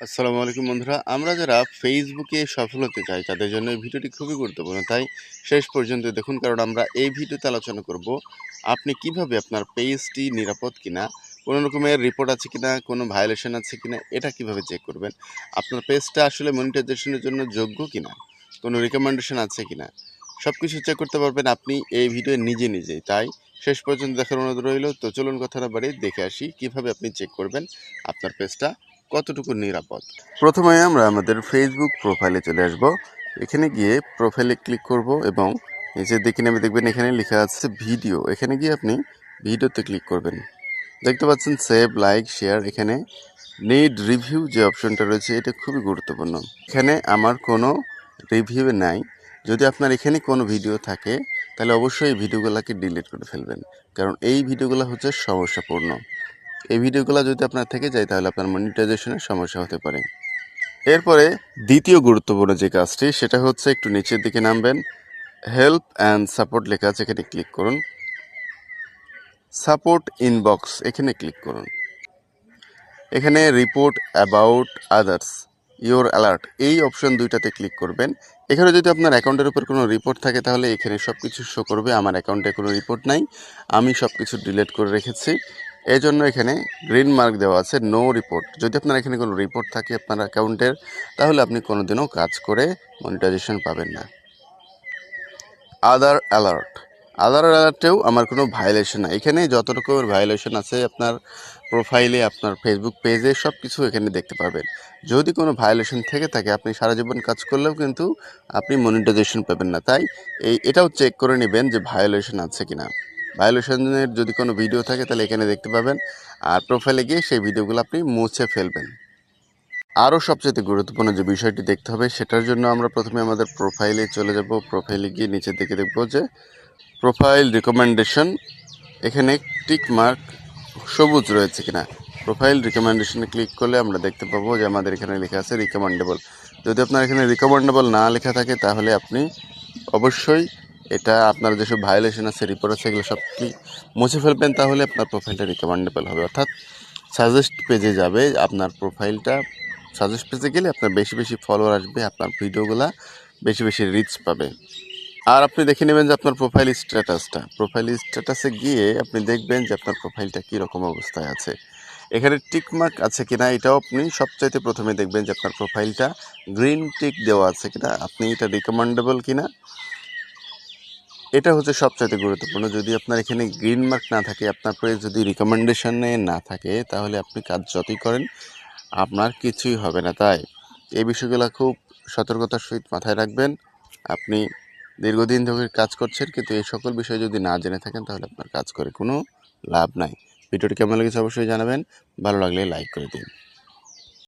আসসালামু আলাইকুম বন্ধুরা। আমরা যারা ফেসবুকে সফল হতে চাই, তাদের জন্য এই ভিডিওটি খুবই গুরুত্বপূর্ণ। তাই শেষ পর্যন্ত দেখুন, কারণ আমরা এই ভিডিওতে আলোচনা করব, আপনি কীভাবে আপনার পেজটি নিরাপদ কিনা, কোনো রকমের রিপোর্ট আছে কিনা, কোনো ভায়োলেশন আছে কিনা, এটা কীভাবে চেক করবেন, আপনার পেজটা আসলে মনিটাইজেশনের জন্য যোগ্য কিনা, কোনো রিকমেন্ডেশন আছে কিনা সব কিছু চেক করতে পারবেন আপনি এই ভিডিও নিজে নিজেই। তাই শেষ পর্যন্ত দেখার অনুরোধ রইল। তো চলুন কথা না বাড়ি দেখে আসি কীভাবে আপনি চেক করবেন আপনার পেজটা। কতটুকু নিরাপদ? প্রথমে আমরা আমাদের ফেসবুক প্রোফাইলে চলে আসব। এখানে গিয়ে প্রোফাইলে ক্লিক করব এবং নিচের দিকে নেমে দেখবেন এখানে লেখা আছে ভিডিও এখানে গিয়ে আপনি ভিডিওতে ক্লিক করবেন। দেখতে পাচ্ছেন সেভ লাইক শেয়ার এখানে নিড রিভিউ যে অপশনটা রয়েছে, এটা খুবই গুরুত্বপূর্ণ। এখানে আমার কোনো রিভিউ নাই। যদি আপনার এখানে কোনো ভিডিও থাকে, তাহলে অবশ্যই এই ভিডিওগুলোকে ডিলিট করে ফেলবেন। কারণ এই ভিডিওগুলো হচ্ছে সমস্যাপূর্ণ। এই ভিডিওগুলো যদি আপনার থেকে যায়, তাহলে আপনার মনিটাইজেশনের সমস্যা হতে পারে। এরপরে দ্বিতীয় গুরুত্বপূর্ণ যে কাজটি, সেটা হচ্ছে একটু নিচের দিকে নামবেন। হেল্প অ্যান্ড সাপোর্ট লেখা আছে, এখানে ক্লিক করুন। সাপোর্ট ইনবক্স এখানে ক্লিক করুন। এখানে report about others your alert এই অপশন দুইটাতে ক্লিক করবেন। এখানে যদি আপনার অ্যাকাউন্টের উপর কোনো রিপোর্ট থাকে, তাহলে এখানে সব কিছু শো করবে। আমার অ্যাকাউন্টে কোনো রিপোর্ট নাই। আমি সব কিছু ডিলিট করে রেখেছি। এই জন্য এখানে গ্রিন মার্ক দেওয়া আছে নো রিপোর্ট যদি আপনার এখানে কোনো রিপোর্ট থাকে আপনার অ্যাকাউন্টের তাহলে আপনি কোনোদিনও কাজ করে মনিটাইজেশন পাবেন না। আদার অ্যালার্ট আদার অ্যালার্টেও আমার কোনো ভায়োলেশন নাই। এখানে যত রকমের ভায়োলেশন আছে আপনার প্রোফাইলে আপনার ফেসবুক পেজে সব কিছু এখানে দেখতে পাবেন। যদি কোনো ভায়োলেশন থেকে থাকে, আপনি সারা জীবন কাজ করলেও কিন্তু আপনি মনিটাইজেশন পাবেন না। তাই এই, এটাও চেক করে নেবেন যে ভায়োলেশন আছে কিনা। ভায়োলেশনের যদি কোনো ভিডিও থাকে, তাহলে এখানে দেখতে পাবেন। আর প্রোফাইলে গিয়ে সেই ভিডিওগুলো আপনি মুছে ফেলবেন। আরও সবচেয়ে গুরুত্বপূর্ণ যে বিষয়টি দেখতে হবে, সেটার জন্য আমরা প্রথমে আমাদের প্রোফাইলে চলে যাব। প্রোফাইলে গিয়ে নিচের দিকে দেখব যে প্রোফাইল রিকমেন্ডেশন এখানে টিক মার্ক সবুজ রয়েছে কিনা। প্রোফাইল রিকমেন্ডেশনে ক্লিক করলে আমরা দেখতে পাবো যে আমাদের এখানে লেখা আছে রিকমেন্ডেবল যদি আপনার এখানে রিকমেন্ডেবল না লেখা থাকে, তাহলে আপনি অবশ্যই এটা আপনার যেসব ভায়োলেশন আছে রিপোর্ট আছে, এগুলো সব কি মুছে ফেলবেন, তাহলে আপনার প্রোফাইলটা রিকমেন্ডেবল হবে। অর্থাৎ সাজেস্ট পেজে যাবে, আপনার প্রোফাইলটা সাজেস্ট পেজে গেলে আপনার বেশি বেশি ফলোয়ার আসবে, আপনার ভিডিওগুলা বেশি বেশি রিচ পাবে। আর আপনি দেখে নেবেন যে আপনার প্রোফাইল স্ট্যাটাসটা প্রোফাইল স্ট্যাটাসে গিয়ে আপনি দেখবেন যে আপনার প্রোফাইলটা কীরকম অবস্থায় আছে। এখানে টিক মার্ক আছে কিনা, এটাও আপনি সবচাইতে প্রথমে দেখবেন যে আপনার প্রোফাইলটা গ্রিন টিক দেওয়া আছে কিনা, আপনি এটা রিকমেন্ডেবল কিনা। এটা হচ্ছে সবচাইতে গুরুত্বপূর্ণ। যদি আপনার এখানে গ্রিন মার্ক না থাকে, আপনার পেজ যদি রিকমেন্ডেশনে না থাকে, তাহলে আপনি কাজ যতই করেন, আপনার কিছুই হবে না। তাই এই বিষয়গুলো খুব সতর্কতার সহিত মাথায় রাখবেন। আপনি দীর্ঘদিন ধরে কাজ করছেন, কিন্তু এই সকল বিষয় যদি না জেনে থাকেন, তাহলে আপনার কাজ করে কোনো লাভ নাই। ভিডিওটি কেমন লেগেছে অবশ্যই জানাবেন। ভালো লাগলে লাইক করে দিন।